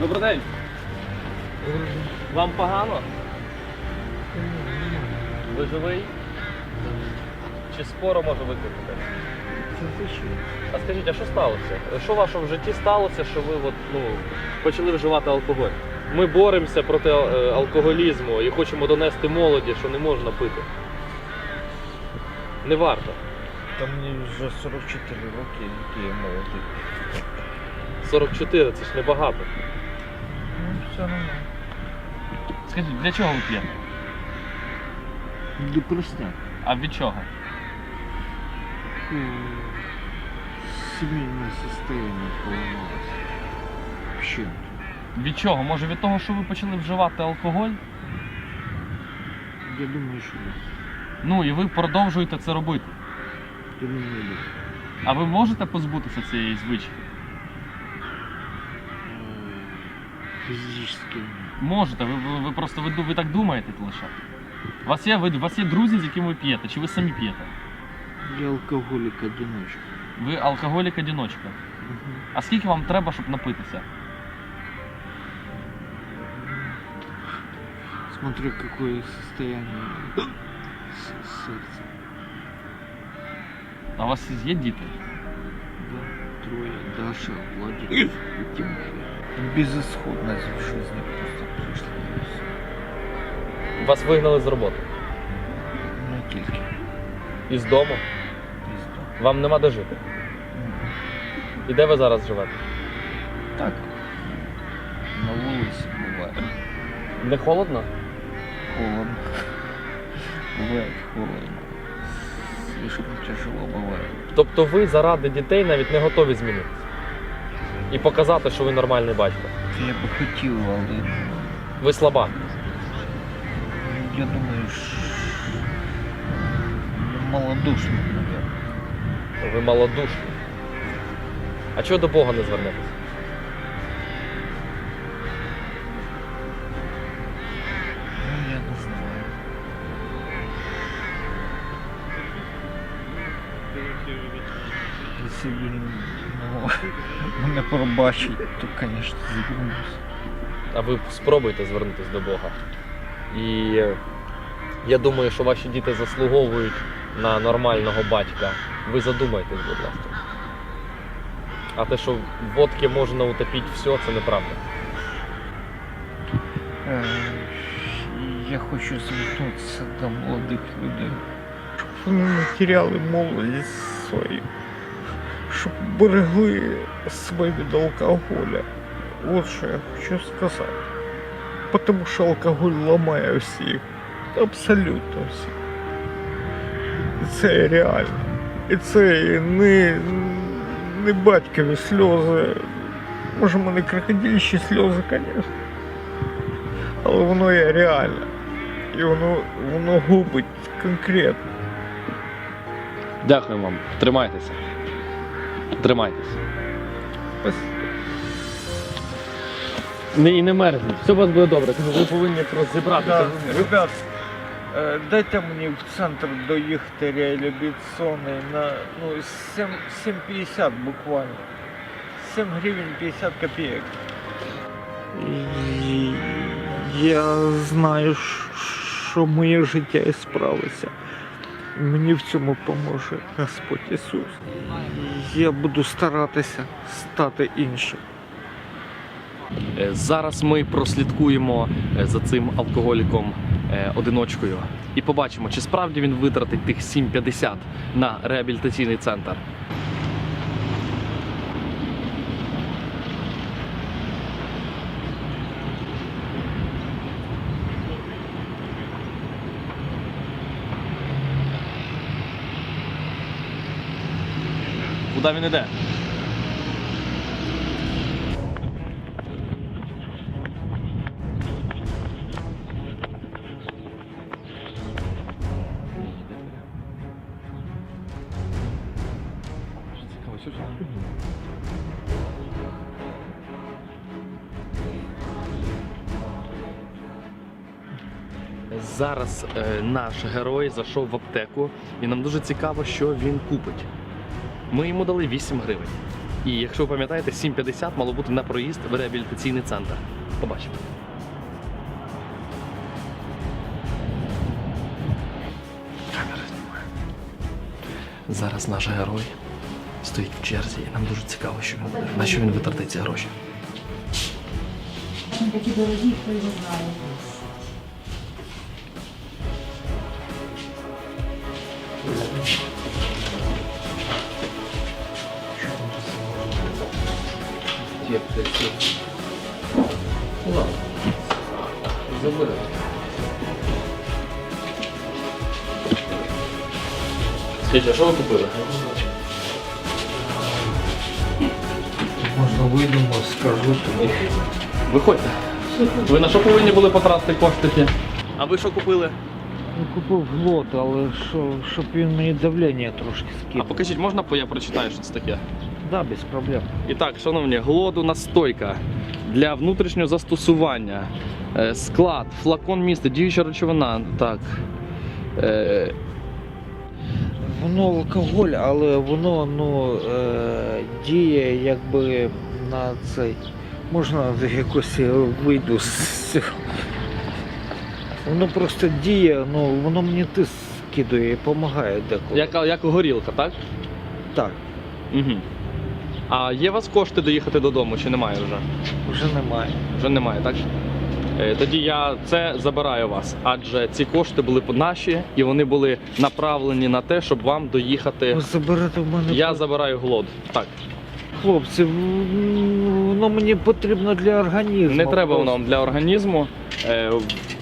Добрий день. Вам погано? Ви живий? Чи споро може викликати? А скажіть, а що сталося? Що вашому в житті сталося, що ви от, ну, почали вживати алкоголь? Ми боремося проти е, алкоголізму і хочемо донести молоді, що не можна пити. Не варто. Та мені вже 44 роки, які я молодий. 44 це ж небагато. Ну, все нормально. Скажіть, для чого ви п'єте? Для просто. А від чого? Семейное состояние поломалось. Вообще. Від чого? Може від того, що ви почали вживати алкоголь? Я думаю, что да. Ну і ви продовжуєте це робити. Я думаю, да. А ви можете позбутися цієї звички? Физически. Можете, ви, ви, ви просто ви, ви так думаєте лише. У вас є, ви, у вас є друзі, з якими ви п'єте, чи ви самі п'єте? Я алкоголик-одиночка. Ви алкоголік-одиночка. А скільки вам треба, щоб напитися? Смотря какое состояние с- сердца. А у вас є діти? Да, трое. Даша, Владик и Тимофей Безысходность в жизни просто пришла. и всё. Вас вигнали з роботи. Не тільки. Із дому? Пізно. Вам нема де жити. І де ви зараз живете? Так. На вулиці буває. Не холодно? Холодно. Бывает холодно. Слишком тяжело бывает. Тобто ви заради дітей навіть не готові змінитися. І показати, що ви нормальний батько. Я би хотів, але Ви слаба. я думаю, що малодушний, мабуть. Ви малодушні. А чого до Бога не звернетесь? Ну, я не знаю. Якщо він ну, мене пробачить, то, звісно, звернусь. А ви спробуйте звернутися до Бога. І я думаю, що ваші діти заслуговують на нормального батька. Ви задумайтесь, будь ласка. А те, що водки можна утопити все, це неправда. Е, Я хочу звернутися до молодих людей. Щоб вони не теряли молодість свою. Щоб берегли себе від алкоголя. От що я хочу сказати. Тому що алкоголь ламає всіх. Абсолютно всіх. І це реально. І це не, не батькові сльози. Може, в мене крокодильщі сльози, звісно але воно є реально. І воно, воно губить конкретно. Дякую вам. Тримайтеся. Тримайтеся. Не, і не мерзніть. Все у вас буде добре. Кажу, ви повинні просто зібратися. ребят, е, дайте мені в центр доїхати реабілітаційний на ну, 7, 7,50 буквально. 7 гривень 50 копійок. Я знаю, що моє життя і справиться. Мені в цьому поможе Господь Ісус. Я буду старатися стати іншим. Е, Зараз ми прослідкуємо е, за цим алкоголіком е, одиночкою і побачимо, чи справді він витратить тих 7,50 на реабілітаційний центр. Куди він? Цікаво. Зараз е, наш герой зайшов в аптеку, і нам дуже цікаво, що він купить. Ми йому дали 8 гривень. І якщо ви пам'ятаєте, 7.50 мало бути на проїзд в реабілітаційний центр. Побачимо. Камера знімає. Зараз наш герой стоїть в черзі, і нам дуже цікаво, що він. На що він витратить ці гроші. Вони такі дорогі, хто його знає. Ладно. Забери. Скажіть, а що ви купили? Можна вийдемо, скажу тобі. Виходьте. Ви на що повинні були потратити кошти? ті? А ви що купили? Ну, купив глот, але що, щоб він мені давлення трошки А покажіть, можна я прочитаю, що це таке? Да, без проблем. І так, шановні, глоду настойка для внутрішнього застосування. Е, Склад, флакон містить, діюча речовина. Так. Е, Воно алкоголь, але воно ну, е, діє якби на цей. Можна якось вийду з цього. Воно просто діє, ну воно мені тиск скидує і допомагає деколи. як, як горілка, так? Так, Угу. А є у вас кошти доїхати додому чи немає вже? вже немає. Вже немає, так? Е, Тоді я це забираю вас, адже ці кошти були наші і вони були направлені на те, щоб вам доїхати. Ви заберете в мене. Я забираю глод. Так, Хлопці, воно мені потрібно для організму. не треба воно вам для організму.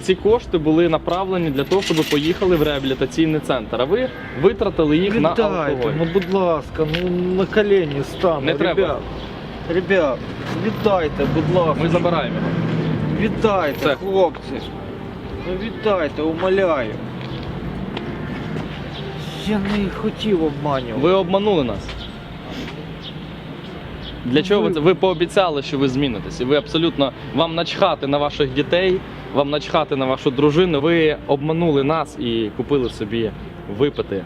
Ці кошти були направлені для того, щоб ви поїхали в реабілітаційний центр. А ви витратили їх на Віддайте, алкоголь. ну будь ласка, ну на колені стану. Не треба. Ребят, ребят, віддайте, будь ласка. Ми забираємо. Віддайте, Це. хлопці. Ну віддайте, умоляю. Я не хотів обманювати. Ви обманули нас. Для чого ви це? Ви пообіцяли, що ви змінитесь. І ви абсолютно вам начхати на ваших дітей, вам начхати на вашу дружину. Ви обманули нас і купили собі випити,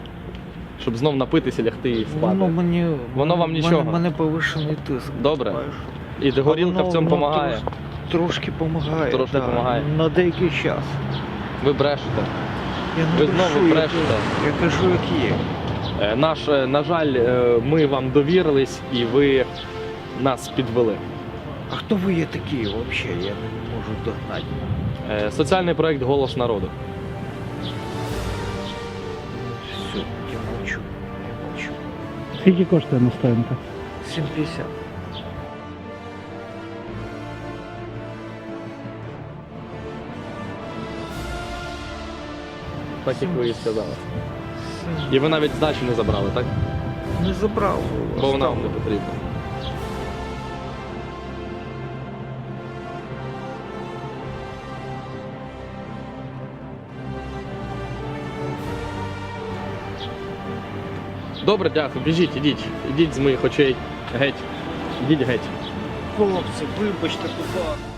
щоб знов напитися, лягти і спати. Воно мені. Воно вам нічого? Мене повишений тиск. Добре. знаєш. І горілка в цьому допомагає. трош- Трошки допомагає. Трошки да, помагає. На деякий час. Ви брешете. Я Ви не брешу, знову брешете. Я кажу, як є. Е, Наш, е, на жаль, е, ми вам довірились і ви нас підвели. А хто ви є такі взагалі? Я не можу догнати. Е, Соціальний проект Голос народу. Все, я мовчу. Я мовчу. Скільки коштує настоянка? 750. Так як ви і сказали. І ви навіть здачу не забрали, так? Не забрав. Бо вона вам не потрібна. Добре, дякую. Біжіть, ідіть. Ідіть з моїх очей. Геть. Ідіть геть. Хлопці, вибачте, ласка.